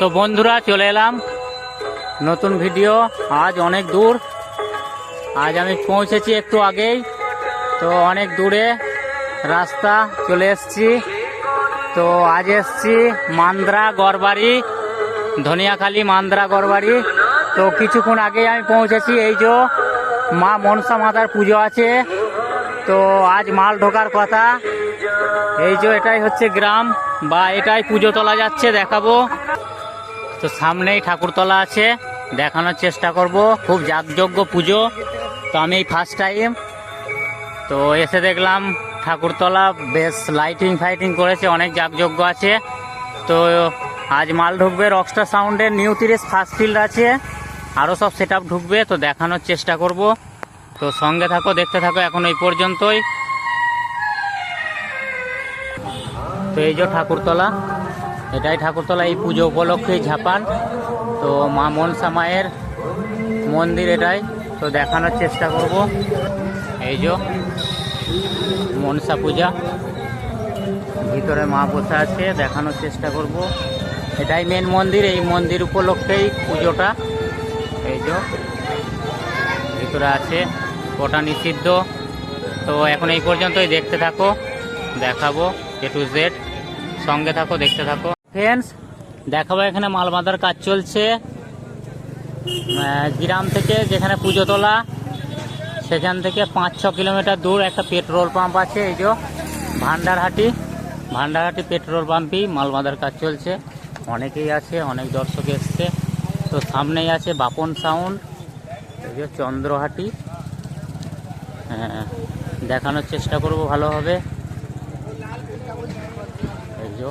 তো বন্ধুরা, চলে এলাম। নতুন ভিডিও, আজ অনেক দূর। আজ আমি পৌঁছেছি একটু আগেই। তো অনেক দূরে রাস্তা, চলে এসছি। তো আজ এসছি মান্দ্রা গড়বাড়ি, ধনিয়াখালী মান্দ্রা গড়বাড়ি। তো কিছুক্ষণ আগেই আমি পৌঁছেছি, এই যে মা মনসা মাতার পুজো আছে। তো আজ মাল ঢোকার কথা। এই যে এটাই হচ্ছে গ্রাম, বা এটাই পুজো তোলা যাচ্ছে, দেখাবো। তো সামনেই ঠাকুরতলা আছে, দেখানোর চেষ্টা করব। খুব যাগযজ্ঞ পুজো, তো আমি ফার্স্ট টাইম তো এসে দেখলাম ঠাকুরতলা বেশ লাইটিং ফাইটিং করেছে, অনেক যাগযজ্ঞ আছে। তো আজ মাল ঢুকবে রকস্টার সাউন্ডের নিউ তিরিশ ফার্স্ট ফিল্ড আছে আরও সব সেট ঢুকবে, তো দেখানোর চেষ্টা করব। তো সঙ্গে থাকো, দেখতে থাকো এখন এই পর্যন্তই। তো এই যে ঠাকুরতলা এটাই ঠাকুরতলা এই পুজো উপলক্ষে ঝাপান। তো মা মনসা মায়ের মন্দির এটাই। তো দেখানোর চেষ্টা করব। এই যে মনসা পূজা। ভিতরে মা বসে আছে, দেখানোর চেষ্টা করব। এটাই মেন মন্দির, এই মন্দির উপলক্ষেই পুজোটা। এই যে ভিতরে আছে ওটা নিষিদ্ধ। তো এখন এই পর্যন্তই দেখতে থাকো, দেখাবো এ টু জেড সঙ্গে থাকো, দেখতে থাকো। ফ্রেন্ডস দেখাবো এখানে মাল বাঁধার কাজ চলছে। গ্রাম থেকে যেখানে পুজো তোলা, সেখান থেকে পাঁচ ছ কিলোমিটার দূর একটা পেট্রোল পাম্প আছে, এই যে ভান্ডারহাটি। ভান্ডারহাটি পেট্রোল পাম্পেই মাল বাঁধার কাজ চলছে। অনেকেই আছে, অনেক দর্শক এসছে। তো সামনেই আছে বাপন সাউন্ড এই যে চন্দ্রহাটি। হ্যাঁ দেখানোর চেষ্টা করব ভালোভাবে এই যে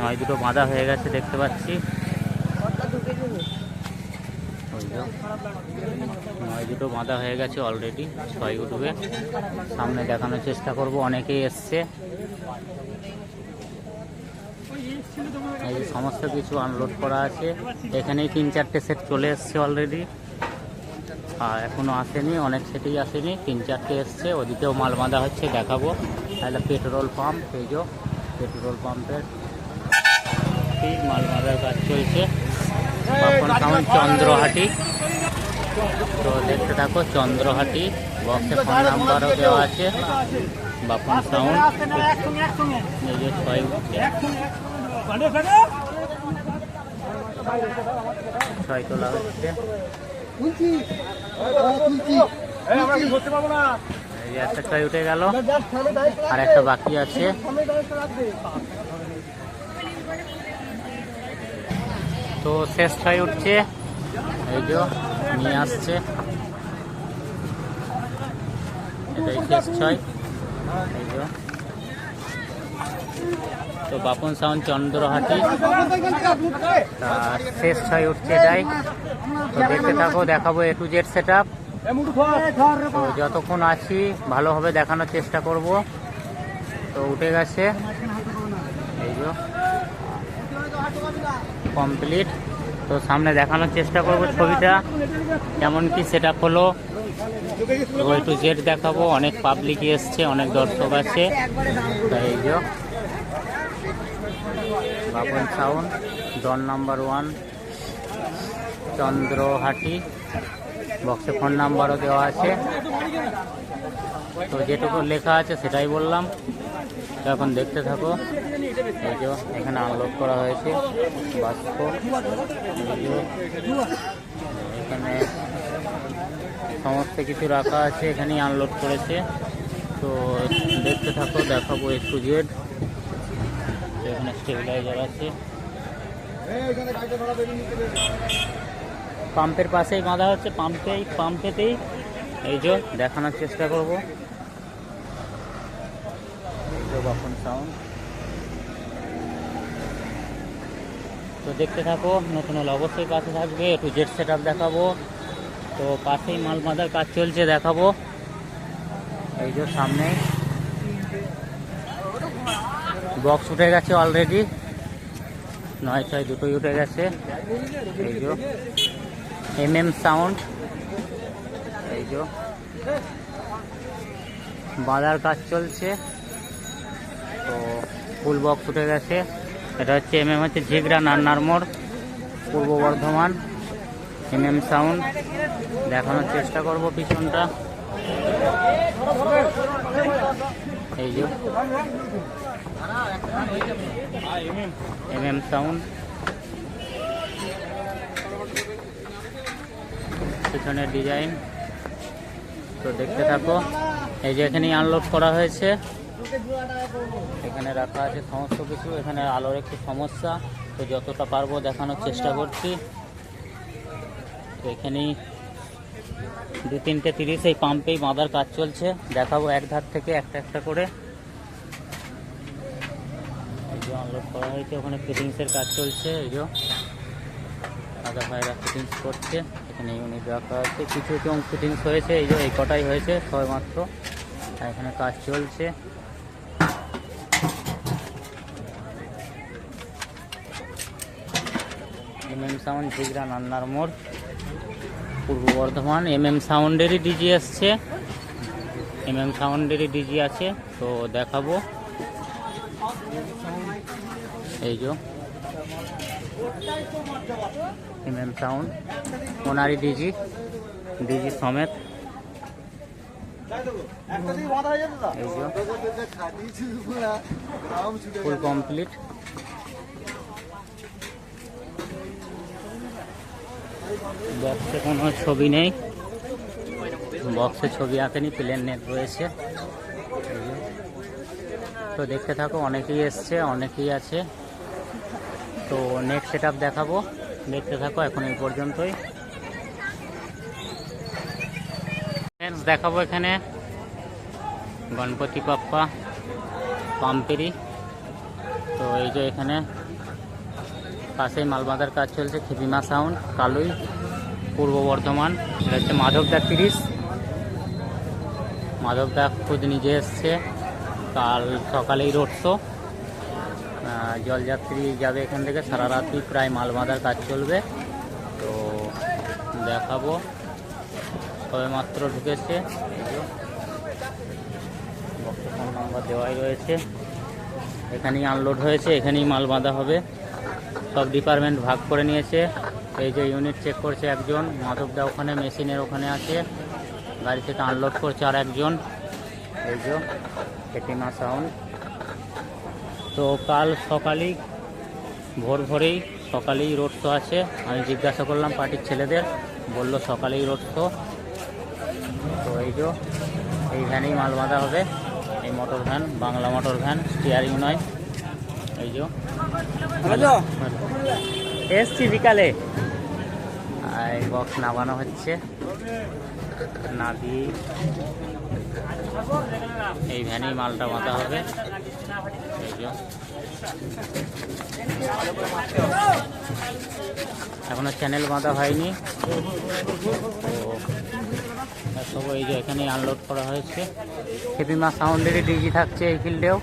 নয়, দুটো বাঁধা হয়ে গেছে, দেখতে পাচ্ছি। নয়, দুটো বাঁধা হয়ে গেছে অলরেডি ছয় উঠবে। সামনে দেখানোর চেষ্টা করব, অনেকেই এসছে। এই সমস্ত কিছু আনলোড করা আছে। এখানেই তিন, চারটে সেট চলে এসছে অলরেডি আর এখনও আসেনি, অনেক সেটেই আসেনি। তিন, চারটে এসছে, ওদিকেও মাল বাঁধা হচ্ছে, দেখাবো। তাহলে পেট্রোল পাম্প এই যে পেট্রোল পাম্পের মাল বাঁধার কাজ চলছে। কেমন চন্দ্রহাটি। তো দেখতে থাকো, চন্দ্রহাটি বক্সে ফোন নাম্বারও দেওয়া আছে। বাপন সাউন্ড ছয় ছয় তোলা হচ্ছে। একটা ছয় উঠে গেল। আর একটা বাকি আছে। তো শেষ ছয় উঠছে। এই যে, নিয়ে আসছে। এটাই শেষ ছয়। এই যে। তো বাপন সাউন্ড চন্দ্রহাটি। শেষ ছয় উঠছে এটাই। তো দেখতে থাকো, দেখাবো A to Z set up তো যতক্ষণ আছি, ভালোভাবে দেখানোর চেষ্টা করব। তো উঠে গেছে। এই যে। কমপ্লিট তো সামনে দেখানোর চেষ্টা করব ছবিটা, কেমন কি সেট আপ হলো ওই টু জেড দেখাবো, অনেক পাবলিক এসছে, অনেক দর্শক আছে। এই যে Bapan sound don number one Chandrahati বক্সে ফোন নাম্বারও দেওয়া আছে। তো যেটুকু লেখা আছে সেটাই বললাম। এখন দেখতে থাকো। এখানে আনলোড করা হয়েছে বাস্ক এখানে সমস্ত কিছু রাখা আছে, এখানেই আনলোড করেছে। তো দেখতে থাকো, দেখাবো একটু জেড এখানে স্টেবিলাইজার আছে। পাম্পের পাশেই বাঁধা হচ্ছে পাম্পেই পাম্পেতেই এই যে, দেখানোর চেষ্টা করব। বাপন সাউন্ড তো দেখতে থাকো, নতুন হলে অবশ্যই পাশে থাকবে, একটু জেট সেট আপ দেখাবো। তো পাশেই মাল বাঁধার কাজ চলছে, দেখাবো। এই যে সামনে। বক্স উঠে গেছে অলরেডি নয় ছয় দুটোই উঠে গেছে। এই যে এম এম সাউন্ড এই যে বাঁধার কাজ চলছে। তো ফুল বক্স উঠে গেছে। এটা হচ্ছে এম এম হচ্ছে ঝিগড়া নান্নার মোড়, Purba Bardhaman M M sound দেখানোর চেষ্টা করব পিছনটা। এই যে। এম এম সাউন্ড পিছনের ডিজাইন তো দেখতে থাকো। এই যে এখানেই আনলোড করা হয়েছে। এখানে রাখা আছে সমস্ত কিছু এখানে আলোর একটু সমস্যা তো যতটা পারব দেখানোর চেষ্টা করছি। তো এখানেই দু তিনটে তিরিশ এই পাম্পেই বাঁধার কাজ চলছে দেখাবো এক ধার থেকে একটা একটা করে। এই যে আনলোড করা হয়েছে ওখানে ফিটিংসের কাজ চলছে এই যে। দাদা ভাইরা ফিটিংস করছে এখানে ইউনিট রাখা আছে। কিছু চং ফিটিংস হয়েছে এই যে এই কটাই হয়েছে ছয় মাত্র। এখানে কাজ চলছে। এম এম সাউন্ড ঝিগড়া নান্নার মোড় পূর্ব বর্ধমান। এম এম সাউন্ডেরই ডিজি এসছে এম এম সাউন্ডেরই ডিজি আছে, তো দেখাবো। এই যে। এম এম সাউন্ড ওনারই ডিজি ডিজি সমেত। ফুল কমপ্লিট বক্সে কোনো ছবি নেই। বক্সে ছবি আঁকেনি, প্লেন নেট রয়েছে। তো দেখতে থাকো, অনেকেই এসছে, অনেকেই আছে। তো নেট সেট দেখাবো। দেখতে থাকো, এখন এই পর্যন্তই। দেখাবো এখানে গণপতি পাপ্পা পাম্পেরি। তো এই যে এখানে পাশেই মালবাঁধার কাজ চলছে খিপিমা সাউন্ড কালুই, পূর্ব বর্ধমান, এটা হচ্ছে মাধবদা তিরিশ। মাধবদা খুদ নিজে এসছে, কাল সকালেই রোড শো জলযাত্রী যাবে এখান থেকে, সারা রাতই প্রায় মাল বাঁধার কাজ চলবে। তো দেখাবো সবে মাত্র ঢুকেছে। ফোন নাম্বার দেওয়াই রয়েছে। এখানেই আনলোড হয়েছে, এখানেই মাল বাঁধা হবে। সব ডিপার্টমেন্ট ভাগ করে নিয়েছে। এই যে ইউনিট চেক করছে একজন মাধবদা ওখানে, মেশিনের ওখানে আছে। গাড়ি থেকে আনলোড করছে আর একজন। এই যে ফেটিমা সাউন্ড তো কাল সকালেই, ভোর ভোরেই সকালেই রোড শো আছে। আমি জিজ্ঞাসা করলাম পার্টির ছেলেদের, বলল সকালেই রোড শো তো এই যে, এই ভ্যানেই মাল বাঁধা হবে। এই motor van Bangla motor van steering নয়। এই যে এসছি বিকালে। আর বক্স নামানো হচ্ছে। নাবি এই ভ্যানেই মালটা বাঁধা হবে। এখনও চ্যানেল বাঁধা হয়নি। তো সব এই যে এখানেই আনলোড করা হয়েছে। খেপিমা সাউন্ডেরই ডিজি থাকছে এই ফিল্ডেও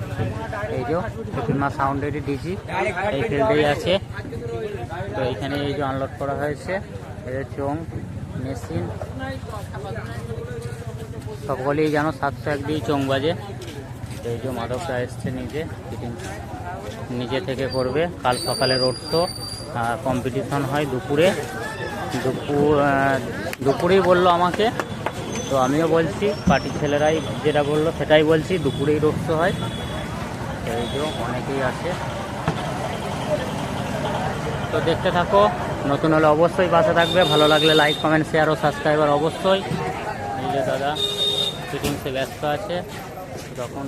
এই যে খেপিমা সাউন্ডেরই ডিজি এই ফিল্ডেই আছে। তো এইখানে এই যে আনলোড করা হয়েছে। যে চোং মেশিন সকলেই জানো সাতশো এক দিয়ে চোং বাজে। এই যে মাধবটা এসছে নিজে। নিজে থেকে করবে। কাল সকালে রোড শো কম্পিটিশন হয় দুপুরে। দুপুর দুপুরেই বলল আমাকে তো আমিও বলছি, পার্টির ছেলেরাই যেটা বলল সেটাই বলছি, দুপুরেই শো হয়। এই যে অনেকেই আছে। তো দেখতে থাকো, নতুন হলে অবশ্যই পাশে থাকবে। ভালো লাগলে লাইক কমেন্ট শেয়ার ও সাবস্ক্রাইবার অবশ্যই। এই যে দাদা ফিটিংসে ব্যস্ত আছে। যখন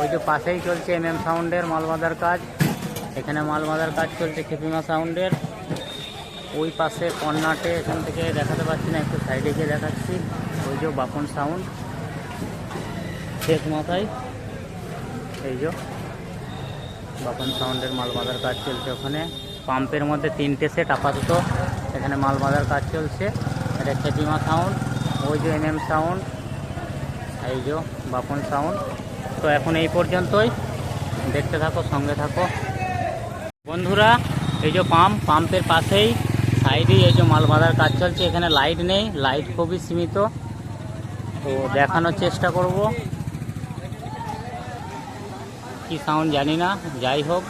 ওই যে পাশেই চলছে এম এম সাউন্ডের মাল বাঁধার কাজ। এখানে মাল বাঁধার কাজ চলছে খেপিমা সাউন্ডের ওই পাশে কর্নাটে এখান থেকে দেখাতে পারছি না, একটু সাইডে গিয়ে দেখাচ্ছি। ওই যে বাপন সাউন্ড শেখ মাথায় এই যে বাপন সাউন্ডের মাল কাজ চলছে ওখানে। পাম্পের মধ্যে তিনটে সেট আপাতত। এখানে মাল কাজ চলছে। এটা খেপিমা সাউন্ড ওই যে এম এম সাউন্ড এই যে বাপন সাউন্ড তো এখন এই পর্যন্তই। দেখতে থাকো, সঙ্গে থাকো। বন্ধুরা, এই যে পাম্প, পাম্পের পাশেই সাইডেই এই যে মাল বাঁধার কাজ চলছে, এখানে লাইট নেই লাইট খুবই সীমিত। তো দেখানোর চেষ্টা করব। কি সাউন্ড জানি না, যাই হোক।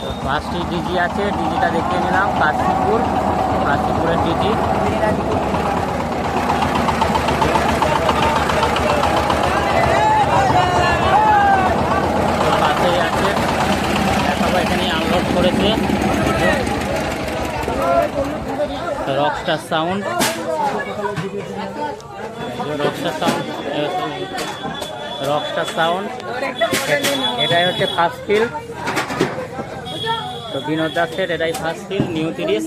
তো পাঁচটি ডিজি আছে ডিজিটা দেখিয়ে নিলাম, কাশীপুর, কাশীপুরের ডিজি তো পাশেই আছে দেখাবো এখানে আনলোড করেছে rockstar sound rockstar sound rockstar sound এটাই হচ্ছে ফার্স্ট ফিল তো বিনোদ দাসের এটাই ফার্স্ট ফিল নিউ তিরিশ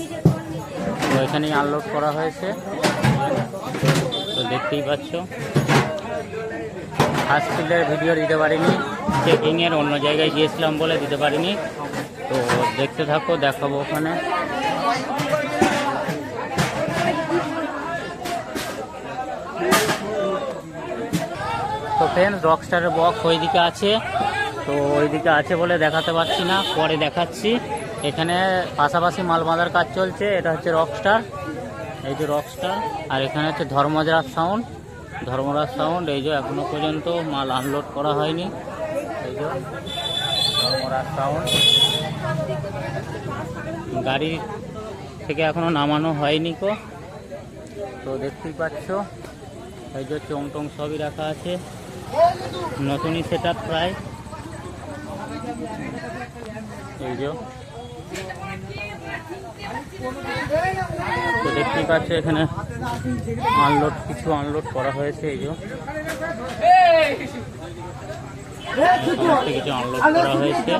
তো এখানেই আনলোড করা হয়েছে। তো দেখতেই পাচ্ছ। ফার্স্ট ফিল্ডের ভিডিও দিতে পারিনি। চেকিংয়ের অন্য জায়গায় গিয়েছিলাম বলে দিতে পারিনি। তো দেখতে থাকো, দেখাবো ওখানে। তো ফ্রেন্ডস রকস্টারের বক্স ওইদিকে আছে। তো ওইদিকে আছে বলে দেখাতে পারছি না, পরে দেখাচ্ছি। এখানে পাশাপাশি মাল বাঁধার কাজ চলছে, এটা হচ্ছে রকস্টার এই যে রকস্টার আর এখানে হচ্ছে ধর্মরাজ সাউন্ড ধর্মরাজ সাউন্ড এই যে এখনও পর্যন্ত মাল আনলোড করা হয়নি। এই যে ধর্মরাজ সাউন্ড গাড়ি থেকে এখনও নামানো হয়নি কো। তো দেখতেই পাচ্ছ, এই যে চং টং সবই রাখা আছে। নতুনই সেট প্রায়। দেখতেই পাচ্ছ এখানে আনলোড কিছু আনলোড করা হয়েছে, এই কিছু আনলোড করা হয়েছে।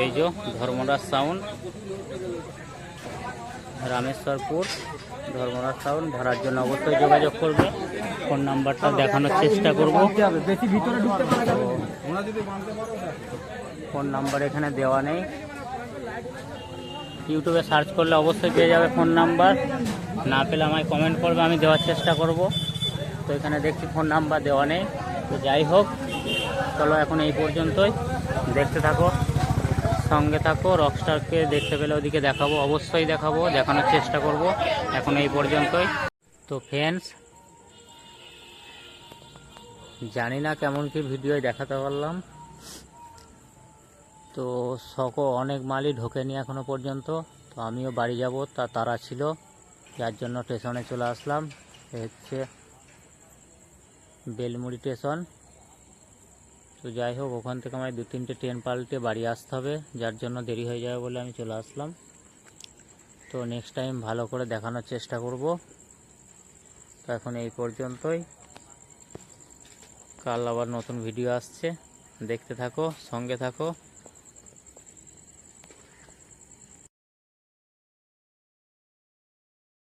এই যে ধর্মরাজ সাউন্ড রামেশ্বরপুর। ধর্মরাজ সাউন্ড, ধরার জন্য অবশ্যই যোগাযোগ করবে। ফোন নাম্বারটা দেখানোর চেষ্টা করব। ফোন নাম্বার এখানে দেওয়া নেই। ইউটিউবে সার্চ করলে অবশ্যই পেয়ে যাবে ফোন নাম্বার। না পেলে আমায় কমেন্ট করবে, আমি দেওয়ার চেষ্টা করব। তো এখানে দেখছি ফোন নাম্বার দেওয়া নেই। তো যাই হোক, চলো এখন এই পর্যন্তই। দেখতে থাকো। সঙ্গে থাকো রকস্টারকে দেখতে পেলে ওদিকে দেখাবো, অবশ্যই দেখাবো, দেখানোর চেষ্টা করব, এখন এই পর্যন্তই। তো ফ্রেন্ডস জানি না কেমন কি ভিডিও দেখাতে পারলাম। তো সকো অনেক মালই ঢোকেনি এখনও পর্যন্ত, তো আমিও বাড়ি যাব, তা তারা ছিল, যার জন্য স্টেশনে চলে আসলাম। হচ্ছে বেলমুড়ি স্টেশন তো যাই হোক, ওখান থেকে আমায় দু তিনটে ট্রেন পাল্টে বাড়ি আসতে হবে, যার জন্য দেরি হয়ে যাবে বলে আমি চলে আসলাম। তো নেক্সট টাইম ভালো করে দেখানোর চেষ্টা করব। তো এখন এই পর্যন্তই। কাল আবার নতুন ভিডিও আসছে। দেখতে থাকো, সঙ্গে থাকো।